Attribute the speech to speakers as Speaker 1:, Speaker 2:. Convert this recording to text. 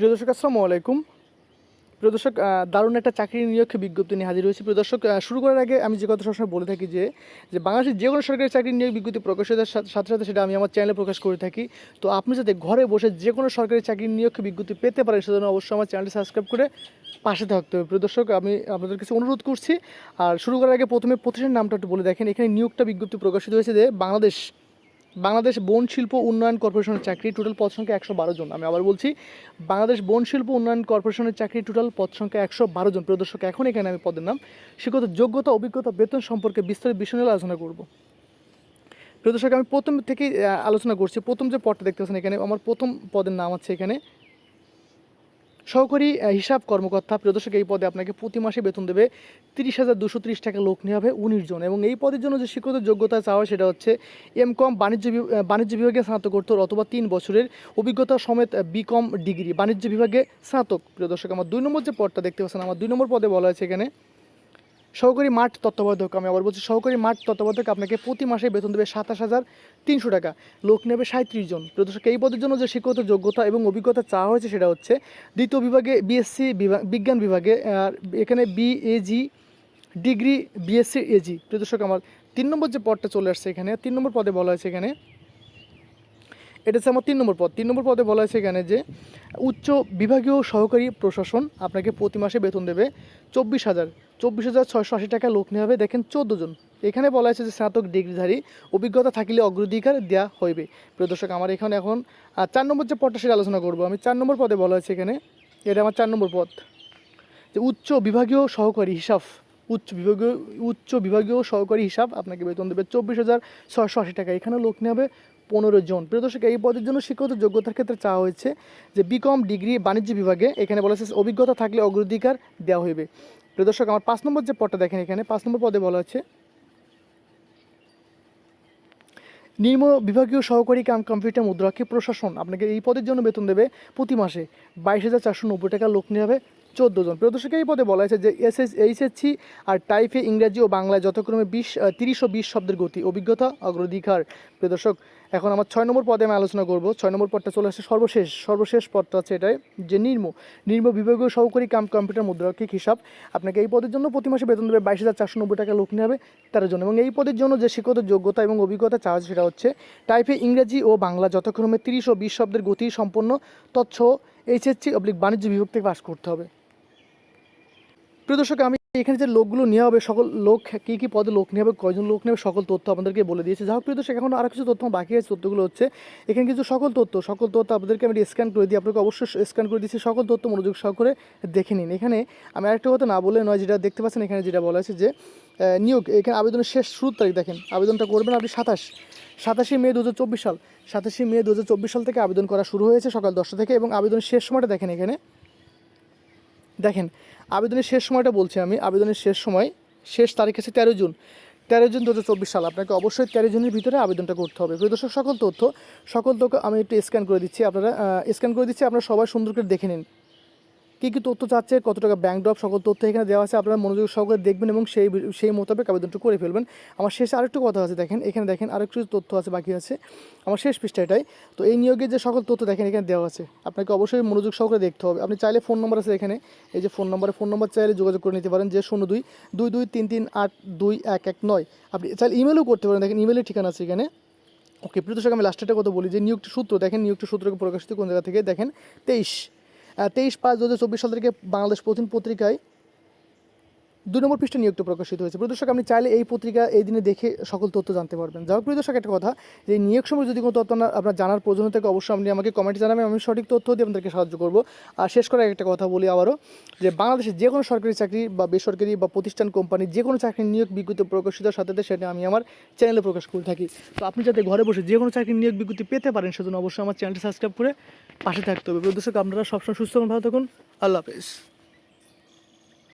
Speaker 1: প্রিয় দর্শক, আসসালামু আলাইকুম। প্রিয় দর্শক দারুণ একটা চাকরি নিয়োগ বিজ্ঞপ্তি নিয়ে হাজির হয়েছি। প্রিয় দর্শক শুরু করার আগে আমি যে কথা সবসময় বলে থাকি যে যে বাংলাদেশের যে কোনো সরকারি চাকরি নিয়োগ বিজ্ঞপ্তি প্রকাশিত সাথে সাথে সেটা আমি আমার চ্যানেলে প্রকাশ করে থাকি। তো আপনি যাতে ঘরে বসে যে কোনো সরকারি চাকরি নিয়োগ বিজ্ঞপ্তি পেতে পারেন, সেজন্য অবশ্যই আমার চ্যানেলটি সাবস্ক্রাইব করে পাশে থাকতে হবে। প্রিয় দর্শক, আমি আপনাদের কাছে অনুরোধ করছি, আর শুরু করার আগে প্রথমে প্রতিষ্ঠানের নামটা একটু বলে দেখেন। এখানে নিয়োগটা বিজ্ঞপ্তি প্রকাশিত হয়েছে যে, বাংলাদেশ বাংলাদেশ বন শিল্প উন্নয়ন কর্পোরেশনের চাকরি টোটাল পদ সংখ্যা একশো বারো জন। আমি আবার বলছি, বাংলাদেশ বন শিল্প উন্নয়ন কর্পোরেশনের চাকরি টোটাল পদ সংখ্যা একশো বারো জন। প্রদর্শক এখন এখানে আমি পদের নাম শিক্ষত যোগ্যতা, অভিজ্ঞতা, বেতন সম্পর্কে বিস্তারিত বিষয় নিয়ে আলোচনা করব। প্রদর্শক আমি প্রথম থেকেই আলোচনা করছি। প্রথম যে পদটা দেখতে পাচ্ছেন এখানে, আমার প্রথম পদের নাম আছে এখানে সহকারী হিসাব কর্মকর্তা প্রদর্শক এই পদে আপনাকে প্রতি মাসে বেতন দেবে তিরিশ হাজার দুশো ত্রিশ টাকা, লোক নেওয়া হবে উনিশ জন। এবং এই পদের জন্য যে শিক্ষত যোগ্যতা চাওয়া সেটা হচ্ছে এম কম বাণিজ্য বাণিজ্য বিভাগে স্নাতকোত্তর অথবা তিন বছরের অভিজ্ঞতা সমেত বিকম ডিগ্রি, বাণিজ্য বিভাগে স্নাতক। প্রদর্শক আমার দুই নম্বর যে পদটা দেখতে পাচ্ছেন, আমার দুই নম্বর পদে বলা হয়েছে এখানে সহকারী মাঠ তত্ত্বাবধায়ক, আমি আবার বলছি সহকারী মাঠ তত্ত্বাবধায়ক আপনাকে প্রতি মাসে বেতন দেবে সাতাশ হাজার তিনশো টাকা। লোক নেবে সাঁত্রিশ জন। প্রদর্শক এই পদের জন্য যে শিক্ষত যোগ্যতা এবং অভিজ্ঞতা চাওয়া হয়েছে সেটা হচ্ছে দ্বিতীয় বিভাগে বিএসসি বিজ্ঞান বিভাগে, আর এখানে বিএজি ডিগ্রি বিএসসি এজি প্রদর্শক আমার তিন নম্বর যে পদটা চলে আসছে এখানে, তিন নম্বর পদে বলা হয়েছে এখানে এটা হচ্ছে আমার তিন নম্বর পদ। তিন নম্বর পদে বলা হয়েছে এখানে যে, উচ্চ বিভাগীয় সহকারী প্রশাসন আপনাকে প্রতি মাসে বেতন দেবে চব্বিশ হাজার। চব্বিশ হাজার ছয়শো আশি টাকা লোক নেওয়া হবে। দেখেন চোদ্দ জন। এখানে বলা হয়েছে যে, স্নাতক ডিগ্রিধারী, অভিজ্ঞতা থাকিলে অগ্রাধিকার দেওয়া হইবে। প্রিয় দর্শক, আমার এখানে, এখন চার নম্বর যে পদটা সেটা আলোচনা করব। আমি চার নম্বর পদে বলা হয়েছে এখানে, এটা আমার চার নম্বর পদ। যে উচ্চ বিভাগীয় সহকারী হিসাব, উচ্চ বিভাগীয় উচ্চ বিভাগীয় সহকারী হিসাব আপনাকে বেতন দেবে চব্বিশ হাজার ছয়শো আশি টাকা। এখানে লোক হবে পনেরো জন। প্রিয় দর্শক, এই পদের জন্য শিক্ষাগত যোগ্যতার ক্ষেত্রে চাওয়া হয়েছে যে বিকম ডিগ্রি বাণিজ্য বিভাগে এখানে বলা হয়েছে অভিজ্ঞতা থাকলে অগ্রাধিকার দেওয়া হইবে। প্রিয় দর্শক, আমার পাঁচ নম্বর যে পদটা দেখেন এখানে, পাঁচ নম্বর পদে বলা হচ্ছে, নিম্ন বিভাগীয় সহকারী কাম কম্পিউটার মুদ্রাক্ষী প্রশাসন। আপনাকে এই পদের জন্য বেতন দেবে প্রতি মাসে বাইশ হাজার চারশো নব্বই টাকা, লোক নিয়ে হবে চোদ্দ জন। প্রিয় দর্শক এই পদে বলা হয়েছে যে এস এস এইচএসসি আর টাইপে ইংরাজি ও বাংলায় যথাক্রমে বিশ তিরিশ ও বিশ শব্দের গতি, অভিজ্ঞতা, অগ্রাধিকার। প্রিয় দর্শক এখন আমার ছয় নম্বর পদে আমি আলোচনা করব। ছয় নম্বর পদটা চলে আসছে সর্বশেষ সর্বশেষ পদটা আছে এটাই যে নির্ম। নির্ম বিভাগীয় সহকারী কাম কম্পিউটার মুদ্রাক্ষিক হিসাব। আপনাকে এই পদের জন্য প্রতি মাসে বেতন দেবে বাইশ হাজার চারশো নব্বই টাকা লোক নিয়ে হবে তেরো জন এবং এই পদের জন্য যে শিক্ষত যোগ্যতা এবং অভিজ্ঞতা চাওয়া সেটা হচ্ছে টাইপে ইংরেজি ও বাংলা যথাক্রমে তিরিশ ও বিশ শব্দের গতি সম্পন্ন তথ্য এইচএসসি অবলিক বাণিজ্য বিভাগ থেকে পাস করতে হবে। প্রিয় দর্শক, আমি এখানে যে লোকগুলো নেওয়া হবে, সকল লোক কী কী পদে লোক নেওয়া হবে কয়জন লোক নেবে, সকল তথ্য আপনাদেরকে বলে দিয়েছে। যাই হোক, প্রিয় দর্শক, এখন আরও কিছু তথ্য বাকি আছে, তথ্যগুলো হচ্ছে, এখানে কিছু সকল তথ্য সকল তথ্য আপনাদেরকে আমি স্ক্যান করে দিই আপনাকে অবশ্যই স্ক্যান করে দিচ্ছি সকল তথ্য মনোযোগ সহকারে দেখে নিন। এখানে আমি আরেকটা কথা না বলে নয়, যেটা দেখতে পাচ্ছেন, এখানে যেটা বলা আছে যে নিয়োগ, এখানে আবেদনের শেষ শুরুর তারিখ দেখেন, আবেদনটা করবেন আপনি সাতাশ, সাতাশে মে দু হাজার চব্বিশ সাল, সাতাশে মে দু হাজার চব্বিশ সাল থেকে আবেদন করা শুরু হয়েছে সকাল দশটা থেকে এবং আবেদনের শেষ সময়টা দেখেন এখানে। দেখেন, আবেদনের শেষ সময়টা বলছি আমি, আবেদনের শেষ সময়, শেষ তারিখ আছে তেরো জুন। তেরো জুন দু হাজার চব্বিশ সাল, আপনাকে অবশ্যই তেরো জুনের ভিতরে আবেদনটা করতে হবে। প্রিয় দর্শক, সকল তথ্য সকল তথ্য আমি একটু স্ক্যান করে দিচ্ছি, আপনারা স্ক্যান করে দিচ্ছি, আপনারা সবাই সুন্দর করে দেখে নিন। কী কী তথ্য চাচ্ছে, কত টাকা ব্যাংক ড্রপ সকল তথ্য এখানে দেওয়া আছে, আপনারা মনোযোগ সহকারে দেখবেন এবং সেই সেই মোতাবেক আবেদনটা করে ফেলবেন। আমার শেষে আরেকটু কথা আছে, দেখেন, এখানে দেখেন আরেকটু তথ্য আছে, বাকি আছে। আমার শেষ পৃষ্ঠা এটাই। তো এই নিয়োগের যে সকল তথ্য, দেখেন, এখানে দেওয়া আছে। আপনাকে অবশ্যই মনোযোগ সহকারে দেখতে হবে। আপনি চাইলে ফোন নম্বর আছে এখানে। এই যে ফোন নম্বরে ফোন নম্বর চাইলে যোগাযোগ করে নিতে পারেন, যে শূন্য দুই দুই দুই তিন তিন আট দুই এক এক নয়। আপনি চাইলে ইমেলও করতে পারেন, দেখেন ইমেলের ঠিকানা আছে এখানে। ওকে দর্শক আমি লাস্টের কথা বলি, যে নিয়োগটি সূত্র, দেখেন, নিয়োগটি সূত্রকে প্রকাশিত কোন জায়গা থেকে? দেখেন, তেইশ। তেইশ পাঁচ দু হাজার চব্বিশ সাল থেকে বাংলাদেশ প্রতিদিন পত্রিকায় দুই নম্বর পৃষ্ঠে নিয়োগটা প্রকাশিত হয়েছে। প্রিয় দর্শক, আপনি চাইলে এই পত্রিকা এই দিনে দেখে সকল তথ্য জানতে পারবেন। যাই হোক, প্রিয় দর্শক, একটা কথা, যে নিয়োগ সময় যদি কোনো তথ্য আপনার জানার প্রয়োজন থাকে, অবশ্যই আপনি আমাকে কমেন্টে জানাবেন, আমি সঠিক তথ্য দিয়ে আপনাদেরকে সাহায্য করব। আর শেষ করে একটা কথা বলি আবারও, যে বাংলাদেশে যে কোনো সরকারি চাকরি বা বেসরকারি বা প্রতিষ্ঠান কোম্পানি যে কোনো চাকরির নিয়োগ বিজ্ঞপ্তি প্রকাশিত সাথে সেটা আমি আমার চ্যানেলে প্রকাশ করে থাকি। তো আপনি যাতে ঘরে বসে যে কোনো চাকরির নিয়োগ বিজ্ঞপ্তি পেতে পারেন, সেজন্য অবশ্যই আমার চ্যানেলটি সাবস্ক্রাইব করে পাশে থাকতে হবে। প্রিয় দর্শক, আপনারা সবসময় সুস্থ ভালো থাকুন। আল্লাহ হাফেজ।